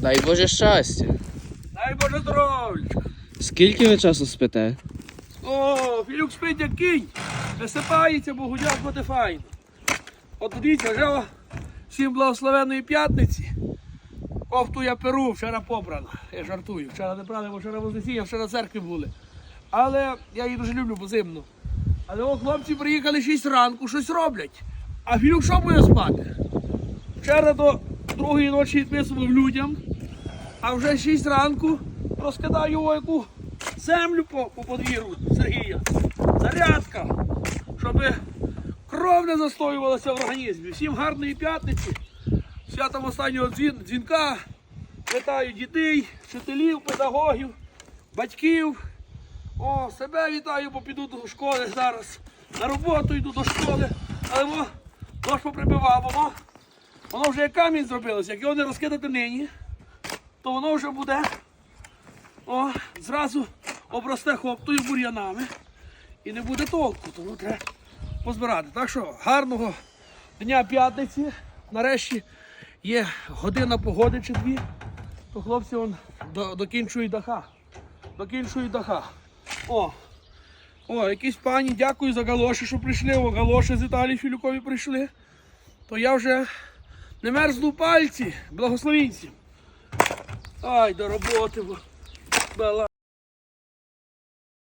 Дай Боже щастя. Дай Боже здоров'я. Скільки ви часу спите? О, Філюк спить як кінь. Висипається, Богу дякувати файно. От дивіться, вже всім благословенної п'ятниці. Кофту я перу, вчора побрано. Я жартую. Вчора не брали, бо вчора вознесіння, вчора церкві були. Але я її дуже люблю, бо зимно. Але о, хлопці приїхали 6 ранку, щось роблять. А Філюк що буде спати? Вчора до другої ночі відписував людям, а вже 6 ранку розкидаю його яку землю по, по подвір'ю Сергія. Зарядка, щоб кров не застоювалася в організмі. Всім гарної п'ятниці. Святом останнього дзвін, дзвінка. Вітаю дітей, вчителів, педагогів, батьків. О, себе вітаю, бо піду до школи зараз. На роботу йду до школи. Але во, дощ поприбивав, воно, воно вже як камінь зробилося. Як його не розкидати нині, то воно вже буде о, зразу обросте хоптою бур'янами і не буде толку, тому треба позбирати. Так що гарного дня п'ятниці. Нарешті є година погоди чи дві, то хлопці вон до, докінчують даха. Докінчують даха. О, о, якісь пані, дякую за галоші, що прийшли. О, галоші з Італії Філюкові прийшли. То я вже не мерзну пальці, благословінці. Ай, до роботи. бо Бела.